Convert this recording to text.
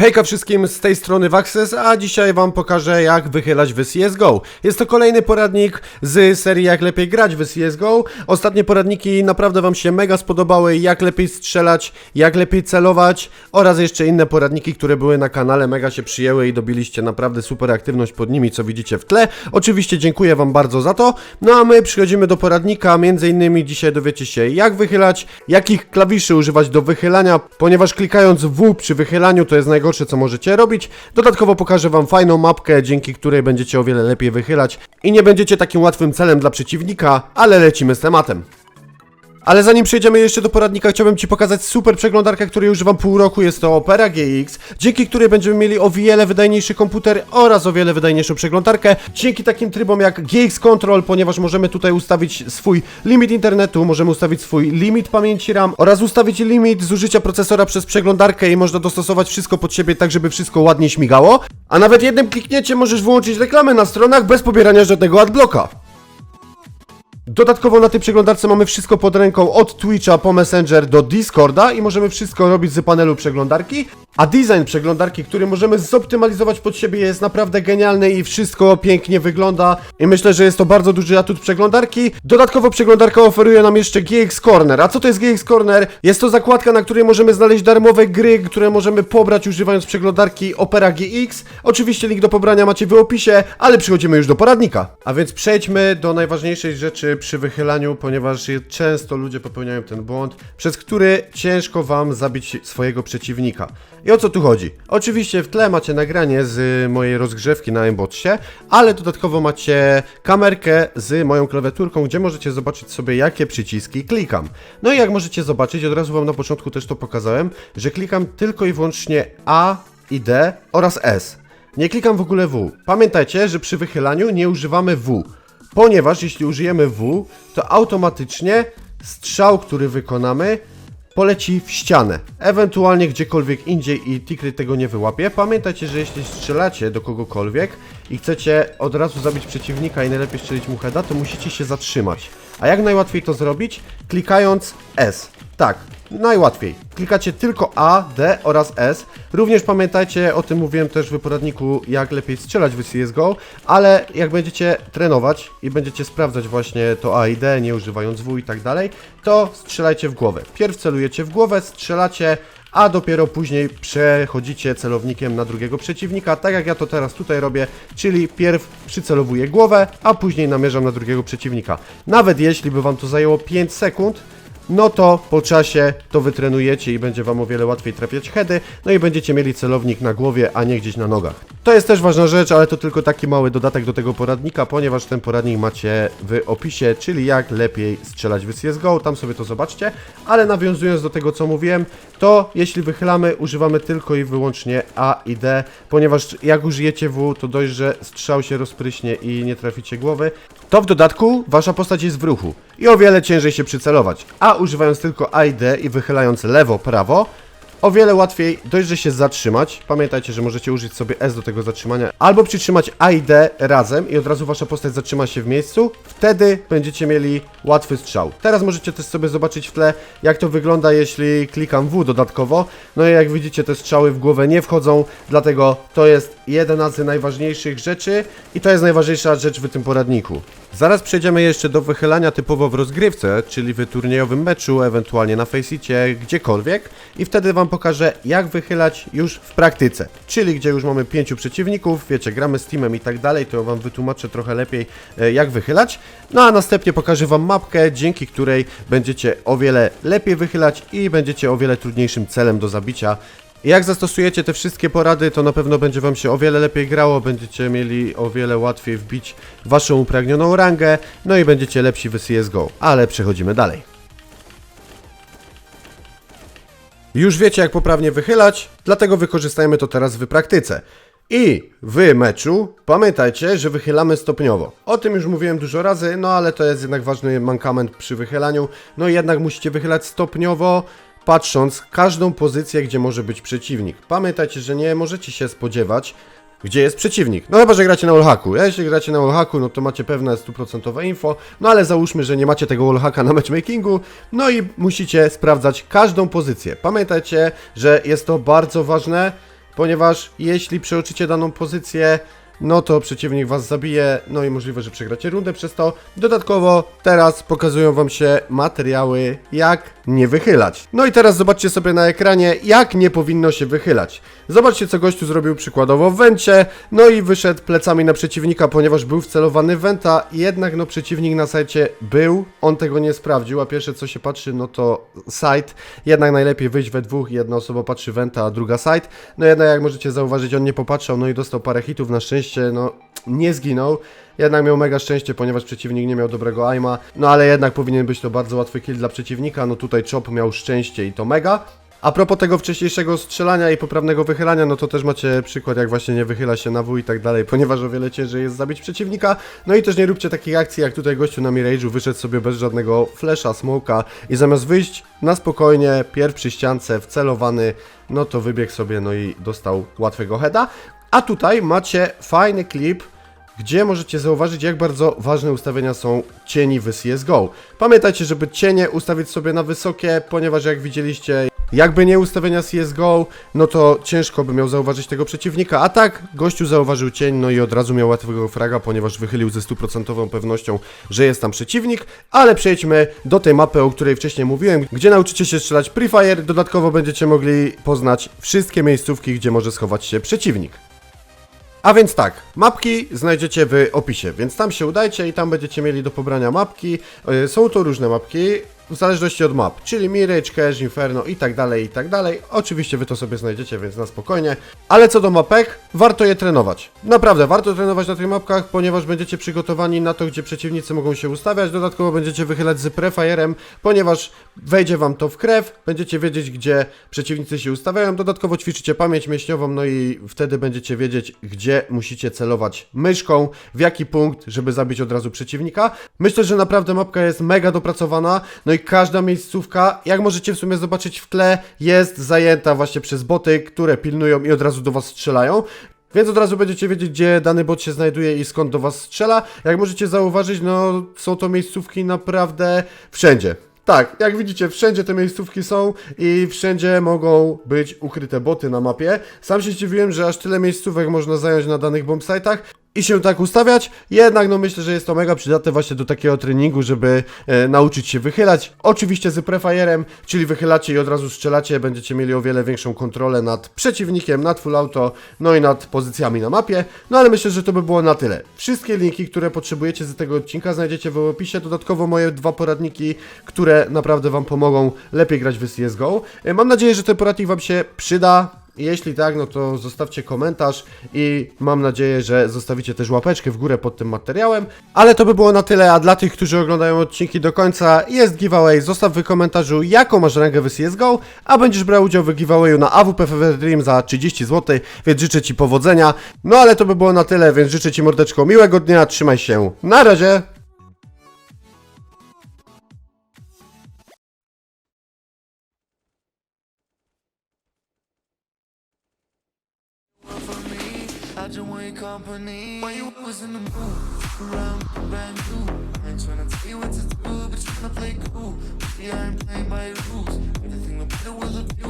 Hejka wszystkim z tej strony Waxes, a dzisiaj wam pokażę jak wychylać w CSGO. Jest to kolejny poradnik z serii jak lepiej grać w CSGO. Ostatnie poradniki naprawdę wam się mega spodobały, jak lepiej strzelać, jak lepiej celować oraz jeszcze inne poradniki, które były na kanale, mega się przyjęły i dobiliście naprawdę super aktywność pod nimi, co widzicie w tle. Oczywiście dziękuję wam bardzo za to. No a my przechodzimy do poradnika, między innymi dzisiaj dowiecie się jak wychylać, jakich klawiszy używać do wychylania, ponieważ klikając W przy wychylaniu to jest najgorsze co możecie robić. Dodatkowo pokażę wam fajną mapkę, dzięki której będziecie o wiele lepiej wychylać i nie będziecie takim łatwym celem dla przeciwnika, ale lecimy z tematem. Ale zanim przejdziemy jeszcze do poradnika, chciałbym Ci pokazać super przeglądarkę, której używam pół roku. Jest to Opera GX, dzięki której będziemy mieli o wiele wydajniejszy komputer oraz o wiele wydajniejszą przeglądarkę. Dzięki takim trybom jak GX Control, ponieważ możemy tutaj ustawić swój limit internetu, możemy ustawić swój limit pamięci RAM oraz ustawić limit zużycia procesora przez przeglądarkę i można dostosować wszystko pod siebie tak, żeby wszystko ładnie śmigało. A nawet jednym kliknięciem możesz wyłączyć reklamę na stronach bez pobierania żadnego adblocka. Dodatkowo na tej przeglądarce mamy wszystko pod ręką od Twitcha po Messenger do Discorda i możemy wszystko robić z panelu przeglądarki. A design przeglądarki, który możemy zoptymalizować pod siebie jest naprawdę genialny i wszystko pięknie wygląda. I myślę, że jest to bardzo duży atut przeglądarki. Dodatkowo przeglądarka oferuje nam jeszcze GX Corner. A co to jest GX Corner? Jest to zakładka, na której możemy znaleźć darmowe gry, które możemy pobrać używając przeglądarki Opera GX. Oczywiście link do pobrania macie w opisie, ale przechodzimy już do poradnika. A więc przejdźmy do najważniejszej rzeczy przy wychylaniu, ponieważ często ludzie popełniają ten błąd, przez który ciężko wam zabić swojego przeciwnika. I o co tu chodzi? Oczywiście w tle macie nagranie z mojej rozgrzewki na Embotsie, ale dodatkowo macie kamerkę z moją klawiaturką, gdzie możecie zobaczyć sobie jakie przyciski klikam. No i jak możecie zobaczyć, od razu wam na początku też to pokazałem, że klikam tylko i wyłącznie A i D oraz S. Nie klikam w ogóle W. Pamiętajcie, że przy wychylaniu nie używamy W, ponieważ jeśli użyjemy W, to automatycznie strzał, który wykonamy, poleci w ścianę, ewentualnie gdziekolwiek indziej i Tikry tego nie wyłapie. Pamiętajcie, że jeśli strzelacie do kogokolwiek i chcecie od razu zabić przeciwnika i najlepiej strzelić mu heada, to musicie się zatrzymać. A jak najłatwiej to zrobić? Klikając S. Tak, najłatwiej. Klikacie tylko A, D oraz S. Również pamiętajcie, o tym mówiłem też w poradniku, jak lepiej strzelać w CSGO, ale jak będziecie trenować i będziecie sprawdzać właśnie to A i D, nie używając W i tak dalej, to strzelajcie w głowę. Pierw celujecie w głowę, strzelacie, a dopiero później przechodzicie celownikiem na drugiego przeciwnika, tak jak ja to teraz tutaj robię, czyli pierw przycelowuję głowę, a później namierzam na drugiego przeciwnika. Nawet jeśli by Wam to zajęło 5 sekund, no to po czasie to wytrenujecie i będzie Wam o wiele łatwiej trafiać heady, no i będziecie mieli celownik na głowie, a nie gdzieś na nogach. To jest też ważna rzecz, ale to tylko taki mały dodatek do tego poradnika, ponieważ ten poradnik macie w opisie, czyli jak lepiej strzelać w CSGO, tam sobie to zobaczcie, ale nawiązując do tego co mówiłem, to jeśli wychylamy, używamy tylko i wyłącznie A i D, ponieważ jak użyjecie W, to dość, że strzał się rozpryśnie i nie traficie głowy, to w dodatku wasza postać jest w ruchu i o wiele ciężej się przycelować, a używając tylko A i D i wychylając lewo, prawo, o wiele łatwiej dość, że się zatrzymać. Pamiętajcie, że możecie użyć sobie S do tego zatrzymania, albo przytrzymać A i D razem i od razu wasza postać zatrzyma się w miejscu. Wtedy będziecie mieli łatwy strzał. Teraz możecie też sobie zobaczyć w tle, jak to wygląda, jeśli klikam W dodatkowo. No i jak widzicie, te strzały w głowę nie wchodzą, dlatego to jest jedna z najważniejszych rzeczy i to jest najważniejsza rzecz w tym poradniku. Zaraz przejdziemy jeszcze do wychylania typowo w rozgrywce, czyli w turniejowym meczu, ewentualnie na Faceicie, gdziekolwiek i wtedy Wam pokażę jak wychylać już w praktyce, czyli gdzie już mamy pięciu przeciwników, wiecie, gramy z teamem i tak dalej, to Wam wytłumaczę trochę lepiej e, jak wychylać, no a następnie pokażę Wam mapkę, dzięki której będziecie o wiele lepiej wychylać i będziecie o wiele trudniejszym celem do zabicia jak zastosujecie te wszystkie porady, to na pewno będzie Wam się o wiele lepiej grało, będziecie mieli o wiele łatwiej wbić Waszą upragnioną rangę, no i będziecie lepsi w CSGO. Ale przechodzimy dalej. Już wiecie jak poprawnie wychylać, dlatego wykorzystajmy to teraz w praktyce. I w meczu pamiętajcie, że wychylamy stopniowo. O tym już mówiłem dużo razy, no ale to jest jednak ważny mankament przy wychylaniu. No jednak musicie wychylać stopniowo, patrząc każdą pozycję, gdzie może być przeciwnik. Pamiętajcie, że nie możecie się spodziewać, gdzie jest przeciwnik. No chyba, że gracie na wallhacku. A jeśli gracie na wallhacku, no to macie pewne stuprocentowe info, no ale załóżmy, że nie macie tego wallhacka na matchmakingu, no i musicie sprawdzać każdą pozycję. Pamiętajcie, że jest to bardzo ważne, ponieważ jeśli przeoczycie daną pozycję, no to przeciwnik was zabije, no i możliwe, że przegracie rundę przez to. Dodatkowo teraz pokazują wam się materiały, jak nie wychylać. No i teraz zobaczcie sobie na ekranie, jak nie powinno się wychylać. Zobaczcie, co gościu zrobił przykładowo w wencie, no i wyszedł plecami na przeciwnika, ponieważ był wcelowany w wenta, jednak no przeciwnik na sajcie był, on tego nie sprawdził, a pierwsze co się patrzy, no to site, jednak najlepiej wyjść we dwóch, jedna osoba patrzy wenta, a druga site, no jednak jak możecie zauważyć, on nie popatrzał, no i dostał parę hitów, na szczęście, no nie zginął, jednak miał mega szczęście, ponieważ przeciwnik nie miał dobrego aima, no ale jednak powinien być to bardzo łatwy kill dla przeciwnika, no tutaj Chop miał szczęście i to mega. A propos tego wcześniejszego strzelania i poprawnego wychylania, no to też macie przykład, jak właśnie nie wychyla się na W i tak dalej, ponieważ o wiele ciężej jest zabić przeciwnika. No i też nie róbcie takich akcji, jak tutaj gościu na Mirage'u wyszedł sobie bez żadnego flasha, smoka i zamiast wyjść na spokojnie, pierw przy ściance, wcelowany, no to wybiegł sobie, no i dostał łatwego heada. A tutaj macie fajny klip, gdzie możecie zauważyć, jak bardzo ważne ustawienia są cieni w CSGO. Pamiętajcie, żeby cienie ustawić sobie na wysokie, ponieważ jak widzieliście, jakby nie ustawienia CSGO, no to ciężko by miał zauważyć tego przeciwnika, a tak gościu zauważył cień, no i od razu miał łatwego fraga, ponieważ wychylił ze stuprocentową pewnością, że jest tam przeciwnik, ale przejdźmy do tej mapy, o której wcześniej mówiłem, gdzie nauczycie się strzelać Free Fire, dodatkowo będziecie mogli poznać wszystkie miejscówki, gdzie może schować się przeciwnik. A więc tak, mapki znajdziecie w opisie, więc tam się udajcie i tam będziecie mieli do pobrania mapki. Yy, Są to różne mapki, w zależności od map, czyli Mirage, Cash, Inferno i tak dalej, i tak dalej. Oczywiście wy to sobie znajdziecie, więc na spokojnie. Ale co do mapek, warto je trenować. Naprawdę, warto trenować na tych mapkach, ponieważ będziecie przygotowani na to, gdzie przeciwnicy mogą się ustawiać. Dodatkowo będziecie wychylać z prefire'em, ponieważ wejdzie wam to w krew, będziecie wiedzieć, gdzie przeciwnicy się ustawiają. Dodatkowo ćwiczycie pamięć mięśniową, no i wtedy będziecie wiedzieć, gdzie musicie celować myszką, w jaki punkt, żeby zabić od razu przeciwnika. Myślę, że naprawdę mapka jest mega dopracowana, no i każda miejscówka, jak możecie w sumie zobaczyć w tle, jest zajęta właśnie przez boty, które pilnują i od razu do was strzelają. Więc od razu będziecie wiedzieć, gdzie dany bot się znajduje i skąd do was strzela. Jak możecie zauważyć, no są to miejscówki naprawdę wszędzie. Tak, jak widzicie, wszędzie te miejscówki są i wszędzie mogą być ukryte boty na mapie. Sam się zdziwiłem, że aż tyle miejscówek można zająć na danych bombsite'ach i się tak ustawiać, jednak no myślę, że jest to mega przydatne właśnie do takiego treningu, żeby e, nauczyć się wychylać. Oczywiście z prefire'em, czyli wychylacie i od razu strzelacie, będziecie mieli o wiele większą kontrolę nad przeciwnikiem, nad full auto, no i nad pozycjami na mapie. No ale myślę, że to by było na tyle. Wszystkie linki, które potrzebujecie z tego odcinka znajdziecie w opisie, dodatkowo moje dwa poradniki, które naprawdę Wam pomogą lepiej grać w CSGO. E, Mam nadzieję, że ten poradnik Wam się przyda. Jeśli tak, no to zostawcie komentarz i mam nadzieję, że zostawicie też łapeczkę w górę pod tym materiałem. Ale to by było na tyle, a dla tych, którzy oglądają odcinki do końca, jest giveaway. Zostaw w komentarzu, jaką masz rangę w CSGO, a będziesz brał udział w giveawayu na AWP Dream za 30 zł, więc życzę Ci powodzenia. No ale to by było na tyle, więc życzę Ci mordeczko miłego dnia, trzymaj się, na razie! Your company. When you was in the mood, around the brand new. I ain't tryna tell you what to do, but tryna play cool. Yeah, I ain't playing by rules. Everything look better with a view.